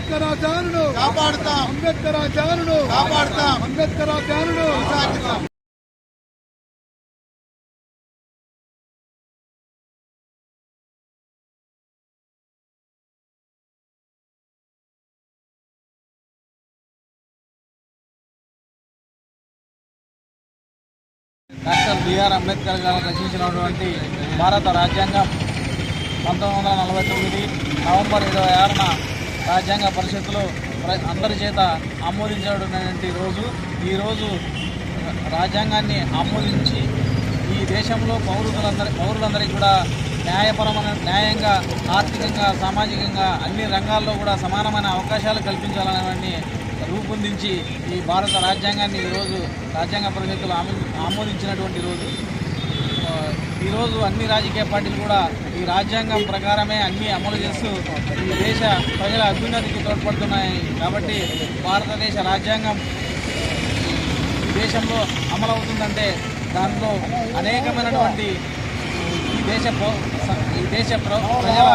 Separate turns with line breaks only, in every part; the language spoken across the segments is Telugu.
అంబేద్కర్ ఆచారును కాపాడుతాం అంబేద్కర్ ఆచారును కాపాడుతాం అంబేద్కర్ ఆచారును డాక్టర్ బిఆర్ అంబేద్కర్ గారు రచించినటువంటి భారత రాజ్యాంగం పంతొమ్మిది వందల నలభై తొమ్మిది నవంబర్ ఇరవై ఆరున రాజ్యాంగ పరిషత్తులో అందరి చేత ఆమోదించబడినటువంటి రోజు ఈరోజు రాజ్యాంగాన్ని ఆమోదించి ఈ దేశంలో పౌరులందరి పౌరులందరికీ కూడా న్యాయపరమైన న్యాయంగా ఆర్థికంగా సామాజికంగా అన్ని రంగాల్లో కూడా సమానమైన అవకాశాలు కల్పించాలనేవన్నీ రూపొందించి ఈ భారత రాజ్యాంగాన్ని ఈరోజు రాజ్యాంగ పరిస్థితులు ఆమోదించినటువంటి రోజు ఈరోజు అన్ని రాజకీయ పార్టీలు కూడా ఈ రాజ్యాంగం ప్రకారమే అన్ని అమలు చేస్తూ ఈ దేశ ప్రజల అభ్యున్నతికి తోడ్పడుతున్నాయి కాబట్టి భారతదేశ రాజ్యాంగం దేశంలో అమలవుతుందంటే దాంట్లో అనేకమైనటువంటి ఈ దేశ ఈ దేశ ప్రజల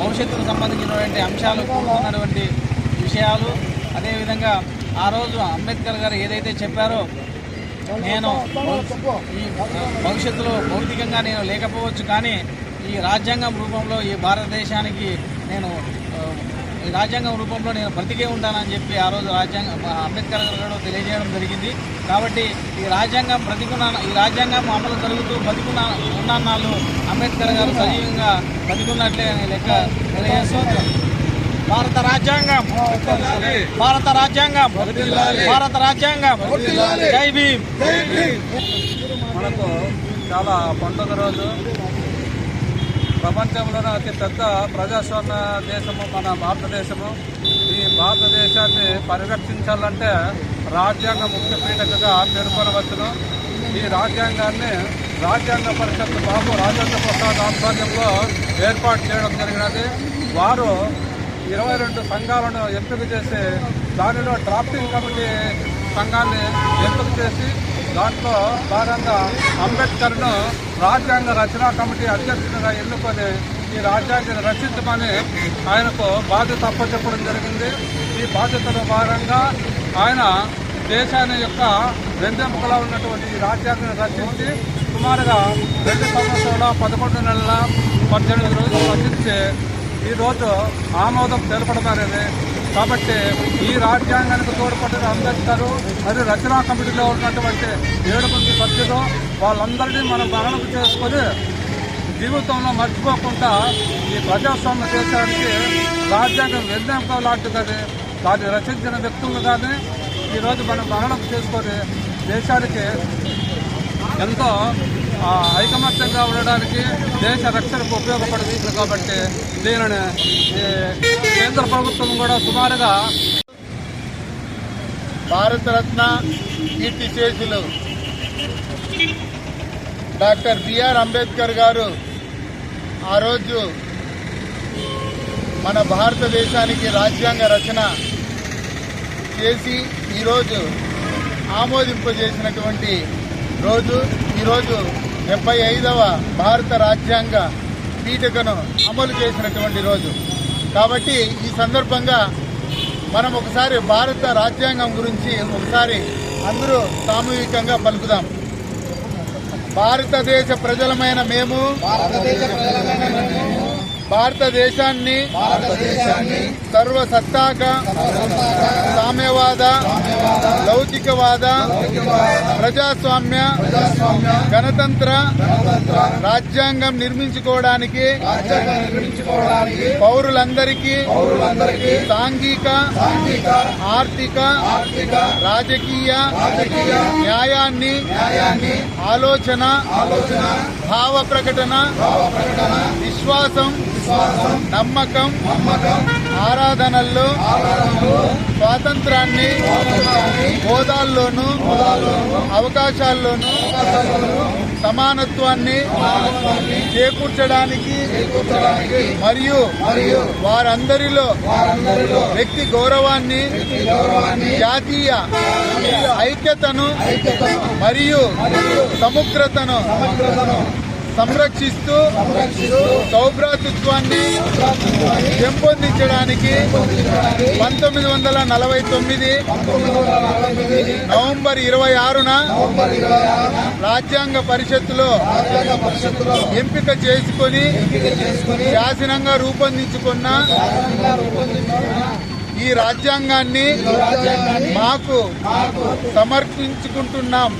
భవిష్యత్తుకు సంబంధించినటువంటి అంశాలు కోరుతున్నటువంటి విషయాలు అదేవిధంగా ఆ రోజు అంబేద్కర్ గారు ఏదైతే చెప్పారో నేను ఈ భవిష్యత్తులో భౌతికంగా నేను లేకపోవచ్చు కానీ ఈ రాజ్యాంగం రూపంలో ఈ భారతదేశానికి నేను ఈ రాజ్యాంగం రూపంలో నేను బ్రతికే ఉంటానని చెప్పి ఆ రోజు రాజ్యాంగ అంబేద్కర్ గారు తెలియజేయడం జరిగింది కాబట్టి ఈ రాజ్యాంగం బ్రతికున్న ఈ రాజ్యాంగం అమలు జరుగుతూ బతికున్న ఉన్నాన్నాళ్ళు అంబేద్కర్ గారు సజీవంగా బతికున్నట్లే లెక్క తెలియజేస్తూ భారత రాజ్యాంగం భారత రాజ్యాంగం భారత రాజ్యాంగం జై భీమ్
మనకు చాలా పండుగ రోజు ప్రపంచంలోనే అతి పెద్ద ప్రజాస్వామ్య దేశము మన భారతదేశము ఈ భారతదేశాన్ని పరిరక్షించాలంటే రాజ్యాంగ ముఖ్య పీఠకగా పేర్కొనవచ్చును ఈ రాజ్యాంగాన్ని రాజ్యాంగ పరిషత్ బాబు రాజేంద్ర ప్రసాద్ ఆధ్వర్యంలో ఏర్పాటు చేయడం జరిగినది వారు ఇరవై రెండు సంఘాలను ఎంపిక చేసి దానిలో డ్రాఫ్టింగ్ కమిటీ సంఘాన్ని ఎంపిక చేసి దాంట్లో భాగంగా అంబేద్కర్ను రాజ్యాంగ రచనా కమిటీ అధ్యక్షుడిగా ఎన్నుకొని ఈ రాజ్యాంగాన్ని రచించమని ఆయనకు బాధ్యత అప్పచెప్పడం జరిగింది ఈ బాధ్యతలో భాగంగా ఆయన దేశాన్ని యొక్క వెందెంపుకలో ఉన్నటువంటి ఈ రాజ్యాంగాన్ని రచించి సుమారుగా రెండు సంవత్సరాల పదకొండు నెలల పద్దెనిమిది రోజులు రచించి ఈరోజు ఆమోదం తెలపడమనేది కాబట్టి ఈ రాజ్యాంగానికి తోడ్పడిన అంబేద్కర్ మరియు రచనా కమిటీలో ఉన్నటువంటి ఏడు మంది సభ్యులు వాళ్ళందరినీ మనం మరణం చేసుకొని జీవితంలో మర్చిపోకుండా ఈ ప్రజాస్వామ్య దేశానికి రాజ్యాంగం నిర్ణయం లాంటిదని దాన్ని రచించిన వ్యక్తులు కానీ ఈరోజు మనం మరణం చేసుకొని దేశానికి ఎంతో ఐకమత్యంగా ఉండడానికి దేశ రక్షణకు ఉపయోగపడుతుంది కాబట్టి దీనిని కేంద్ర ప్రభుత్వం కూడా సుమారుగా
భారతరత్న చేసులు డాక్టర్ బిఆర్ అంబేద్కర్ గారు ఆ రోజు మన భారతదేశానికి రాజ్యాంగ రచన చేసి ఈరోజు ఆమోదింపజేసినటువంటి రోజు ఈరోజు డెబ్బై ఐదవ భారత రాజ్యాంగ పీఠికను అమలు చేసినటువంటి రోజు కాబట్టి ఈ సందర్భంగా మనం ఒకసారి భారత రాజ్యాంగం గురించి ఒకసారి అందరూ సామూహికంగా పలుకుదాం భారతదేశ ప్రజలమైన మేము భారతదేశ ప్రజలమైన మేము భారతదేశాన్ని సర్వసత్తాక సామ్యవాద లౌకికవాద ప్రజాస్వామ్య గణతంత్ర రాజ్యాంగం నిర్మించుకోవడానికి పౌరులందరికీ సాంఘిక ఆర్థిక రాజకీయ న్యాయాన్ని ఆలోచన భావ ప్రకటన విశ్వాసం నమ్మకం ఆరాధనల్లో స్వాతంత్రాన్ని హోదాల్లోనూ అవకాశాల్లోనూ సమానత్వాన్ని చేకూర్చడానికి మరియు వారందరిలో వ్యక్తి గౌరవాన్ని జాతీయ ఐక్యతను మరియు సముగ్రతను సంరక్షిస్తూ సౌభ్రాతృత్వాన్ని పెంపొందించడానికి పంతొమ్మిది వందల నలభై తొమ్మిది నవంబర్ ఇరవై ఆరున రాజ్యాంగ పరిషత్తులో ఎంపిక చేసుకుని శాసనంగా రూపొందించుకున్న ఈ రాజ్యాంగాన్ని మాకు సమర్ సమర్పించుకుంటున్నాం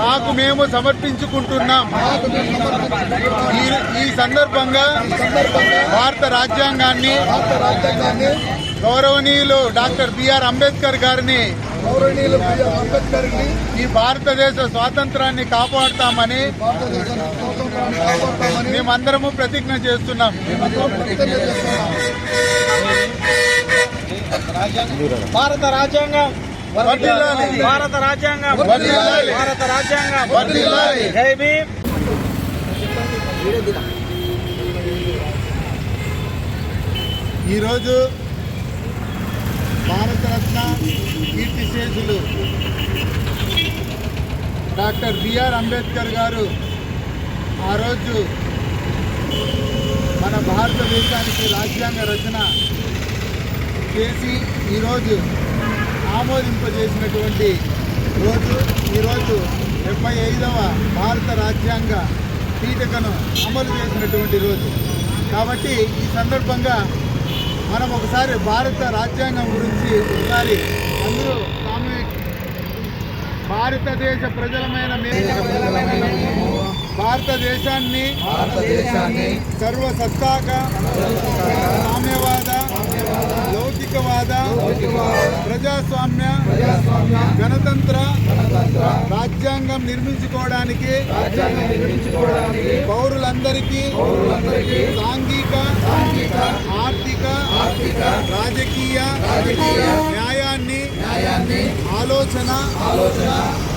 మాకు మేము సమర్పించుకుంటున్నాం ఈ సందర్భంగా భారత రాజ్యాంగాన్ని గౌరవనీయులు డాక్టర్ బిఆర్ అంబేద్కర్ గారిని ఈ భారతదేశ స్వాతంత్రాన్ని కాపాడుతామని మేమందరము ప్రతిజ్ఞ చేస్తున్నాం భారత రాజ్యాంగం భారత రాజ్యాంగం భారత రాజ్యాంగం జై భీమ్ ఈరోజు భారతరత్న కీర్తిశేషులు డాక్టర్ బిఆర్ అంబేద్కర్ గారు ఆ రోజు మన భారతదేశానికి రాజ్యాంగ రచన చేసి ఈరోజు ఆమోదింపజేసినటువంటి రోజు ఈరోజు డెబ్బై ఐదవ భారత రాజ్యాంగ పీఠికను అమలు చేసినటువంటి రోజు కాబట్టి ఈ సందర్భంగా మనం ఒకసారి భారత రాజ్యాంగం గురించి ఒకసారి అందరూ భారతదేశ ప్రజలమైన భారతదేశాన్ని సర్వసత్తాక సామ్యవాద ప్రజాస్వామ్య గణతంత్ర రాజ్యాంగం నిర్మించుకోవడానికి పౌరులందరికీ సాంఘిక ఆర్థిక రాజకీయ న్యాయాన్ని ఆలోచన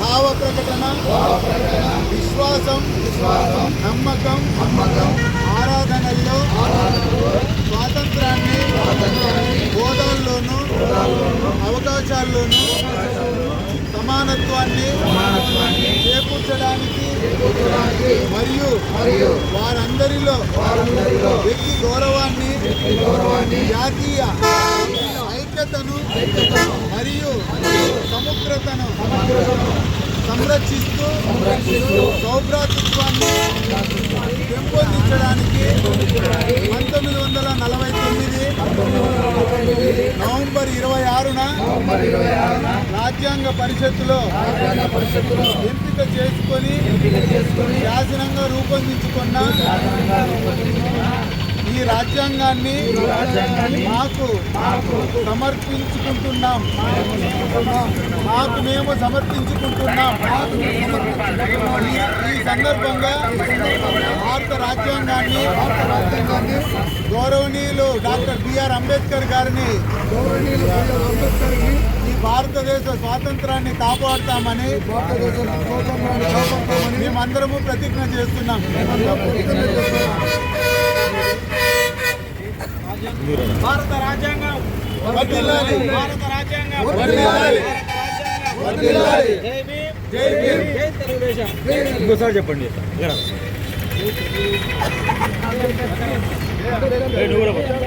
భావ ప్రకటన విశ్వాసం నమ్మకం ఆరాధనల్లో స్వాతంత్రాన్ని హోదాల్లోనూ అవకాశాల్లోనూ సమానత్వాన్ని చేపూర్చడానికి మరియు వారందరిలో వ్యక్తి గౌరవాన్ని జాతీయ ఐక్యతను మరియు సముగ్రతను సంరక్షిస్తూ సౌభ్రాతృత్వాన్ని పెంపొందించడానికి పంతొమ్మిది వందల నలభై తొమ్మిది నవంబర్ ఇరవై ఆరున రాజ్యాంగ పరిషత్తులో ఎంపిక చేసుకొని శాసనంగా రూపొందించుకున్న ఈ రాజ్యాంగాన్ని మాకు సమర్పించుకుంటున్నాం మాకు మేము సమర్పించుకుంటున్నాం ఈ సందర్భంగా భారత రాజ్యాంగాన్ని భారత రాజ్యాంగాన్ని గౌరవనీయులు డాక్టర్ బిఆర్ అంబేద్కర్ గారిని గౌరవనీయులు ఈ భారతదేశ స్వాతంత్రాన్ని కాపాడుతామని మేమందరము ప్రతిజ్ఞ చేస్తున్నాం భారత రాజ్యాంగం భారత రాజ్యాంగం ఇంకోసారి చెప్పండి నువ్వు కూడా